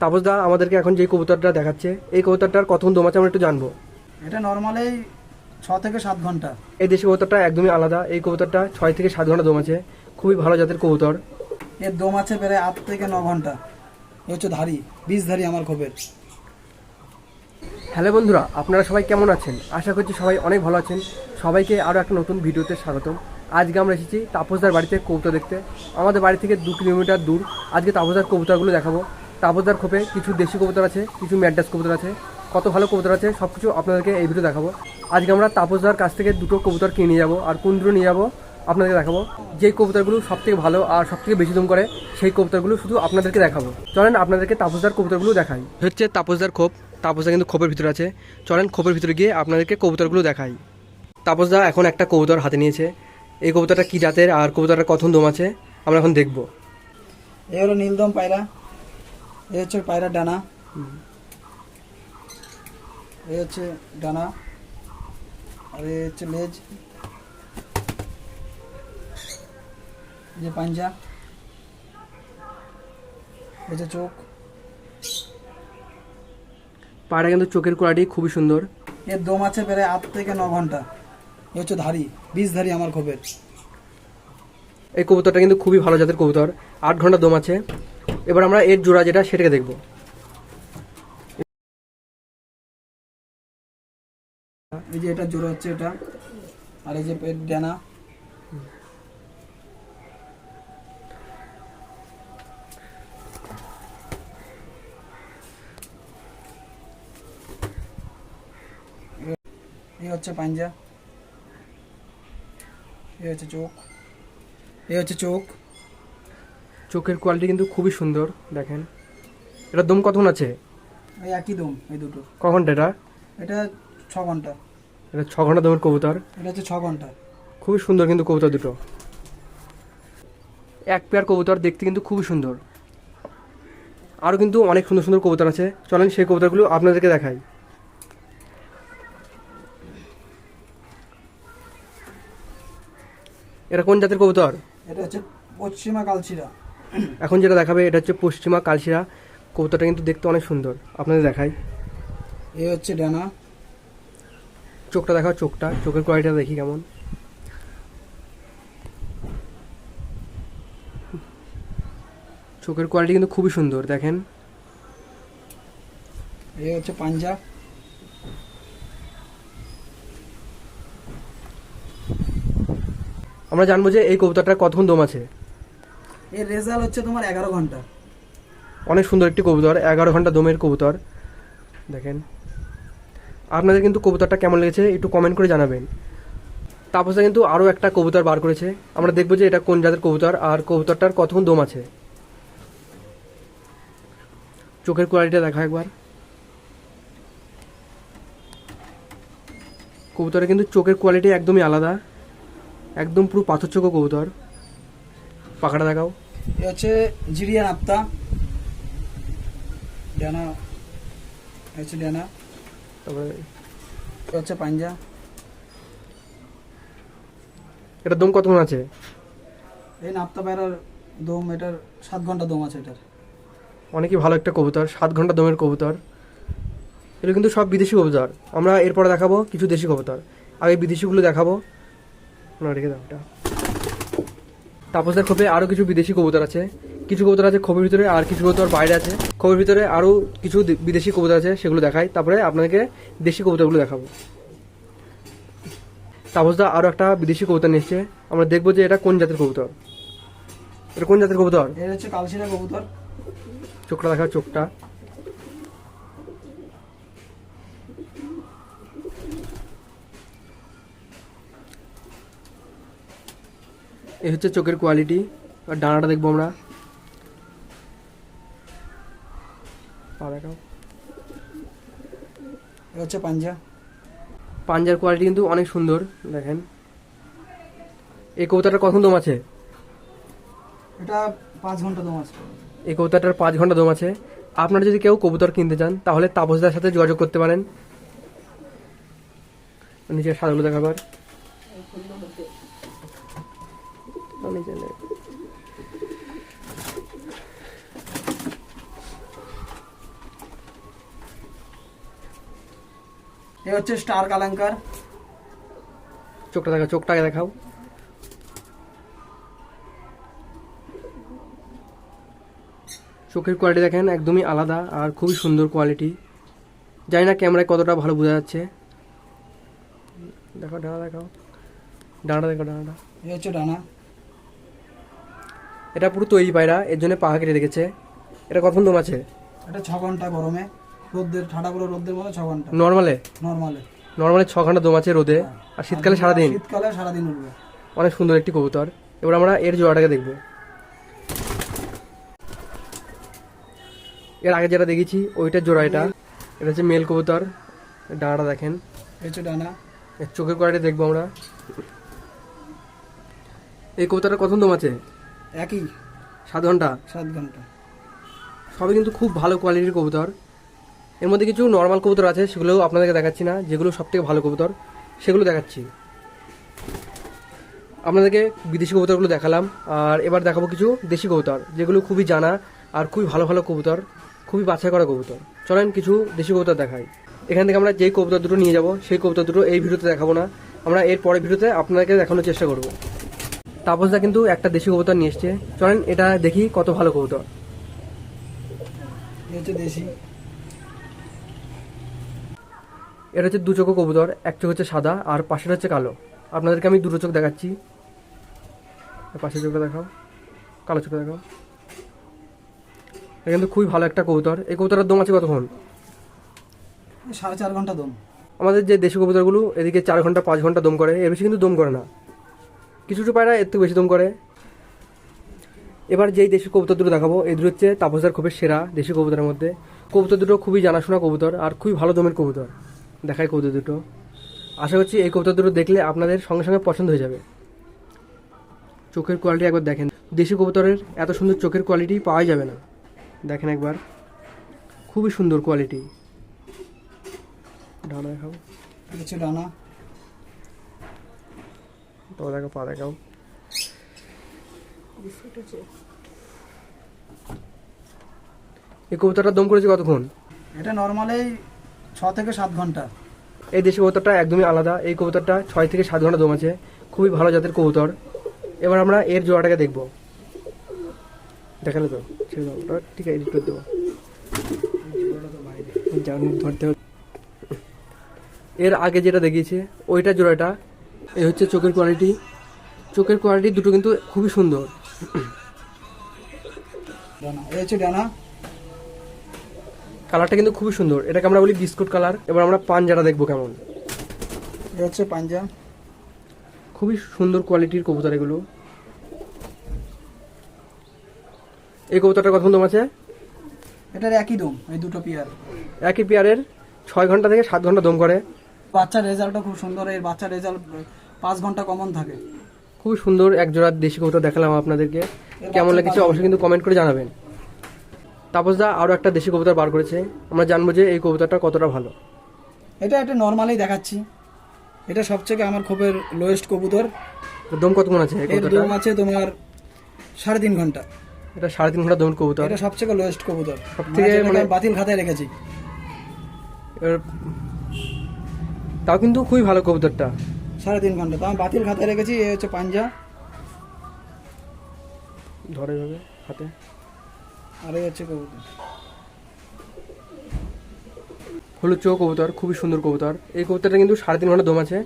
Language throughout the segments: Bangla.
তাপসদা আমাদেরকে এখন যে কবুতরটা দেখাচ্ছে এই কবুতরটার কতক্ষণ দম আছে আমরা একটু জানব। এটা নর্মালি ছ থেকে সাত ঘণ্টা। এই দেশি কবুতরটা একদমই আলাদা এই কবুতরটা ছয় থেকে সাত ঘণ্টা দম আছে খুবই ভালো জাতের কবুতর। এর দম আছে প্রায় আট থেকে ন ঘণ্টা। হচ্ছে ধারি বিষ ধারি আমার খোপের হ্যালো বন্ধুরা আপনারা সবাই কেমন আছেন? আশা করছি সবাই অনেক ভালো আছেন। সবাইকে আরও একটা নতুন ভিডিওতে স্বাগতম। আজকে আমরা এসেছি তাপসদার বাড়িতে কবুতর দেখতে। আমাদের বাড়ি থেকে দু কিলোমিটার দূর। আজকে তাপসদার কবুতরগুলো দেখাবো। তাপসদার খোপে কিছু দেশি কবুতর আছে কিছু ম্যাডাস কবুতর আছে। কত ভালো কবুতর আছে সব কিছু আপনাদেরকে এই ভিডিও দেখাবো। আজকে আমরা তাপসদার কাছ থেকে দুটো কবুতর কিনে নিয়ে যাব আর কোন দুটো নিয়ে যাব আপনাদেরকে দেখাবো। যেই কবুতরগুলো সব থেকে ভালো আর সব থেকে বেশি দম করে সেই কবুতরগুলো শুধু আপনাদেরকে দেখাবো। চলেন আপনাদেরকে তাপসদার কবুতরগুলো দেখাই। হচ্ছে তাপসদার খোপ। তাপসদা কিন্তু খোপের ভিতরে আছে। চলেন খোপের ভিতরে গিয়ে আপনাদেরকে কবুতরগুলো দেখাই। তাপসদা এখন একটা কবুতর হাতে নিয়েছে। এই কবুতরটা কী জাতের আর কবুতরটা কখন দম আছে আমরা এখন দেখব। এ হলো নীলদম পায়রা। এ হচ্ছে পায়রার ডানা। এ হচ্ছে ডানা। আর এ হচ্ছে লেজ। যে পাঞ্জা। এই যে চোখ। পায়রা কিন্তু চোখের কোয়ালিটি খুবই সুন্দর। এর দম আছে প্রায় আট থেকে ন ঘণ্টা। এ হচ্ছে ধারি বিষ ধারি আমার খোপের এই কবুতরটা কিন্তু খুবই ভালো জাতের কবুতর। আট ঘণ্টা দম আছে। এবার আমরা এর জোড়া যেটা সেটাকে দেখব। এই যে এটা জোড়া হচ্ছে এটা, আর এই যে পেট ডানা। এই হচ্ছে পাঞ্জা এই হচ্ছে চোখ এই হচ্ছে চোখ। চোখের কোয়ালিটি কিন্তু খুবই সুন্দর দেখেন। এটা দম কতক্ষণ আছে? এই একই দম এই দুটো। ক ঘণ্টা এটা? এটা ছ ঘণ্টা। এটা ছ ঘণ্টা দমের কবুতর? এটা হচ্ছে ছ ঘণ্টা। খুবই সুন্দর কিন্তু কবুতর দুটো। এক পেয়ার কবুতর দেখতে কিন্তু খুবই সুন্দর। আরও কিন্তু অনেক সুন্দর সুন্দর কবুতর আছে। চলেন সেই কবুতরগুলো আপনাদেরকে দেখাই। এটা কোন জাতের কবুতর? এটা হচ্ছে পশ্চিমা কালচিরা এখন যেটা দেখাবে এটা হচ্ছে পশ্চিমা কালশিরা। কবুতরটা কিন্তু দেখতে অনেক সুন্দর। আপনাদের দেখাই। এ হচ্ছে ডানা। চোখটা দেখাও চোখটা। চোখের কোয়ালিটিটা দেখি কেমন। চোখের কোয়ালিটি কিন্তু খুবই সুন্দর দেখেন। এ হচ্ছে পাঞ্জা। আমরা জানব যে এই কবুতরটা কতক্ষণ দম আছে। এর রেজাল্ট হচ্ছে তোমার এগারো ঘণ্টা। অনেক সুন্দর একটি কবুতর, এগারো ঘণ্টা দমের কবুতর। দেখেন। আপনাদের কিন্তু কবুতরটা কেমন লেগেছে একটু কমেন্ট করে জানাবেন। তাপসে কিন্তু আরও একটা কবুতর বার করেছে। আমরা দেখব যে এটা কোন জাতের কবুতর আর কবুতরটার কতক্ষণ দম আছে। চোখের কোয়ালিটিটা দেখা একবার। কবুতরের কিন্তু চোখের কোয়ালিটি একদমই আলাদা। একদম পুরো পাথর চোখো কবুতর। পাখাটা দেখাও। এ হচ্ছে জিরিয়া নাপ্তা ডানা হচ্ছে ডানা। তারপরে হচ্ছে পাঞ্জা। এটার দম কতক্ষণ আছে? এই নাপ্তা পায়রার দম এটার সাত ঘণ্টা দম আছে এটার। অনেকই ভালো একটা কবুতর সাত ঘণ্টা দমের কবুতর। এগুলো কিন্তু সব বিদেশি কবুতর। আমরা এরপরে দেখাবো কিছু দেশি কবুতর। আগে বিদেশিগুলো দেখাবো। না রেখে দাও এটা। তাপসের খোপে আরও কিছু বিদেশি কবুতর আছে। কিছু কবুতর আছে খোপের ভিতরে আর কিছু কবুতর বাইরে আছে। খোপের ভিতরে আরও কিছু বিদেশি কবুতর আছে সেগুলো দেখাই। তারপরে আপনাদেরকে দেশি কবুতরগুলো দেখাবো। তাপসদা আরও একটা বিদেশি কবুতর নিয়ে এসছে। আমরা দেখব যে এটা কোন জাতের কবুতর। এটা কোন জাতের কবুতর? এর হচ্ছে কালশিরা কবুতর। চোখটা দেখা চোখটা। এই হচ্ছে চোখের কোয়ালিটি আর ডানাটা দেখব আমরা। হচ্ছে পাঞ্জা। পাঞ্জার কোয়ালিটি কিন্তু অনেক সুন্দর দেখেন। এই কবুতরটা কখন দম আছে? এটা পাঁচ ঘণ্টা দম আছে। এই কবুতরটার পাঁচ ঘণ্টা দম আছে। আপনারা যদি কেউ কবুতর কিনতে চান তাহলে তাপসদার সাথে যোগাযোগ করতে পারেন। নিচে সাদাগুলো দেখাবার। পানি চলে এ হচ্ছে স্টার কালঙ্কার। চোখটা দেখাও চোখটাকে দেখাও। চোখের কোয়ালিটি দেখেন একদমই আলাদা আর খুবই সুন্দর কোয়ালিটি জানি না ক্যামেরায় কতটা ভালো বোঝা যাচ্ছে। দেখো ডানা দেখাও। ডানা দেখো ডানাটা। এই হচ্ছে ডানা। এটা পুরো তৈরি পায়রা এর জন্য পাহা কেটে রেখেছে। এটা কখন দম আছে এটা ছ ঘণ্টা গরমে। রোদ্দের ঠাডাগুলো রোদ্দের মধ্যে ছ ঘণ্টা। নর্মালে? নর্মালে। নর্মালে ছ ঘণ্টা দম আছে রোদে আর শীতকালে সারাদিন? শীতকালে সারাদিন উঠবে। অনেক সুন্দর একটি কবুতর। এবার আমরা এর জোড়াটাকে দেখব। এর আগে যেটা দেখেছি ওইটার জোড়া এটা। এটা হচ্ছে মেল কবুতর। ডানাটা দেখেন। হচ্ছে ডানা। এর চোখের কোয়ালিটি দেখব আমরা। এই কবুতরটা কখন দম আছে একই? সাত ঘণ্টা? সাত ঘণ্টা। সবই কিন্তু খুব ভালো কোয়ালিটির কবুতর। এর মধ্যে কিছু নর্মাল কবুতর আছে সেগুলোও আপনাদেরকে দেখাচ্ছি না। যেগুলো সব থেকে ভালো কবুতর সেগুলো দেখাচ্ছি। আপনাদেরকে বিদেশি কবুতরগুলো দেখালাম। আর এবার দেখাবো কিছু দেশি কবুতর যেগুলো খুবই জানা আর খুবই ভালো ভালো কবুতর খুবই বাছাই করা কবুতর। চলেন কিছু দেশি কবুতর দেখাই। এখান থেকে আমরা যেই কবুতর দুটো নিয়ে যাব সেই কবুতর দুটো এই ভিডিওতে দেখাবো না। আমরা এর পরের ভিডিওতে আপনাদেরকে দেখানোর চেষ্টা করব। তাপসদা কিন্তু একটা দেশি কবুতর নিয়ে এসছে। চলেন এটা দেখি কত ভালো কবুতর। দেশি। এটা হচ্ছে দু চোখো কবুতর এক চোখ হচ্ছে সাদা আর পাশের হচ্ছে কালো। আপনাদেরকে আমি দুটো চোখ দেখাচ্ছি। পাশের চোখটা দেখাও কালো চোখটা দেখাও। এটা কিন্তু খুবই ভালো একটা কবুতর। এই কবুতরের দম আছে কতক্ষণ? সাড়ে চার ঘণ্টা দম। আমাদের যে দেশি কবুতরগুলো এদিকে চার ঘণ্টা পাঁচ ঘণ্টা দম করে এর বেশি কিন্তু দম করে না। কিছু কিছু পায়রা এর থেকে বেশি দম করে। এবার যেই দেশি কবুতর দুটো দেখাবো, এই দুটো হচ্ছে তাপসদার খুবই সেরা দেশি কবুতরের মধ্যে। কবুতর দুটো খুবই জানাশোনা কবুতর আর খুবই ভালো দমের কবুতর। দেখায় কবুতর দুটো। আশা করছি এই কবুতর দুটো দেখলে আপনাদের সঙ্গে সঙ্গে পছন্দ হয়ে যাবে। চোখের কোয়ালিটি একবার দেখেন। দেশি কবুতরের এত সুন্দর চোখের কোয়ালিটি পাওয়া যাবে না। দেখেন একবার। খুবই সুন্দর কোয়ালিটি ডানা দেখাও। ডানা। তো দেখো পা দেখাও এই কবুতরটা দম করেছে কতক্ষণ? এটা নর্মালি ছ থেকে সাত ঘণ্টা। এই দেশি কবুতরটা একদমই আলাদা। এই কবুতরটা ছয় থেকে সাত ঘণ্টা দম আছে। খুবই ভালো জাতের কবুতর। এবার আমরা এর জোড়াটাকে দেখব। দেখালে তো? ছেড়ে দাও ওটা ঠিক আছে এডিট করে দেবো। ধরতে। এর আগে যেটা দেখিয়েছে ওইটা জোড়াটা এই হচ্ছে চোখের কোয়ালিটি চোখের কোয়ালিটি দুটো কিন্তু খুবই সুন্দর। হচ্ছে ডানা। কালারটা কিন্তু খুবই সুন্দর। এটাকে আমরা বলি বিস্কুট কালার। এবার আমরা পাঞ্জাটা দেখব কেমন। এ হচ্ছে পাঞ্জা। খুবই সুন্দর কোয়ালিটির কবুতর এগুলো। এই কবুতরটা কত দম আছে এটার একই দম এই দুটো পিয়ার একই পেয়ারের ছয় ঘণ্টা থেকে সাত ঘণ্টা দম করে। বাচ্চার রেজাল্টও খুব সুন্দর এই বাচ্চার রেজাল্ট পাঁচ ঘণ্টা কমন থাকে। খুব সুন্দর এক জোড়া দেশি কবুতর দেখালাম আপনাদেরকে। কেমন লেগেছে অবশ্যই কিন্তু কমেন্ট করে জানাবেন। তাপসদা আরও একটা দেশি কবুতর বার করেছে। আমরা জানব যে এই কবুতরটা কতটা ভালো। এটা একটা নর্মালি দেখাচ্ছি। এটা সবথেকে আমার খুবের লোয়েস্ট কবুতর। দম কত মন আছে এর দম আছে তোমার সাড়ে তিন ঘণ্টা। এটা সাড়ে তিন ঘণ্টা দম কবুতর। এটা সবথেকে লোয়েস্ট কবুতর। সবথেকে মানে মানে- বাতিল খাতায় রেখেছি। তাও কিন্তু খুবই ভালো কবুতরটা। সাড়ে তিন ঘণ্টা। তো আমি বাতিল খাতায় রেখেছি এ হচ্ছে পাঞ্জা। ধরে যাবে হাতে। আর এই হচ্ছে কবুতর। হলুদ চৌ কবুতর খুবই সুন্দর কবুতর। এই কবুতরটা কিন্তু সাড়ে তিন ঘণ্টা দম আছে।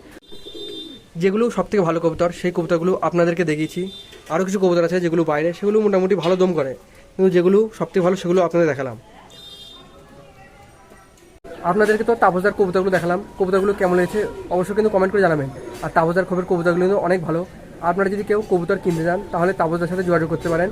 যেগুলো সব থেকে ভালো কবুতর সেই কবুতরগুলো আপনাদেরকে দেখিয়েছি। আরও কিছু কবুতর আছে যেগুলো বাইরে সেগুলো মোটামুটি ভালো দম করে। কিন্তু যেগুলো সব থেকে ভালো সেগুলো আপনাদের দেখালাম। আপনাদেরকে তো তাপসদার কবিতাগুলো দেখালাম। কবিতাগুলো কেমন হয়েছে অবশ্যই কিন্তু কমেন্ট করে জানাবেন। আর তাপসদার খবর কবিতাগুলো কিন্তু অনেক ভালো। আপনারা যদি কেউ কবুতর কিনতে যান তাহলে তাপসদার সাথে যোগাযোগ করতে পারেন।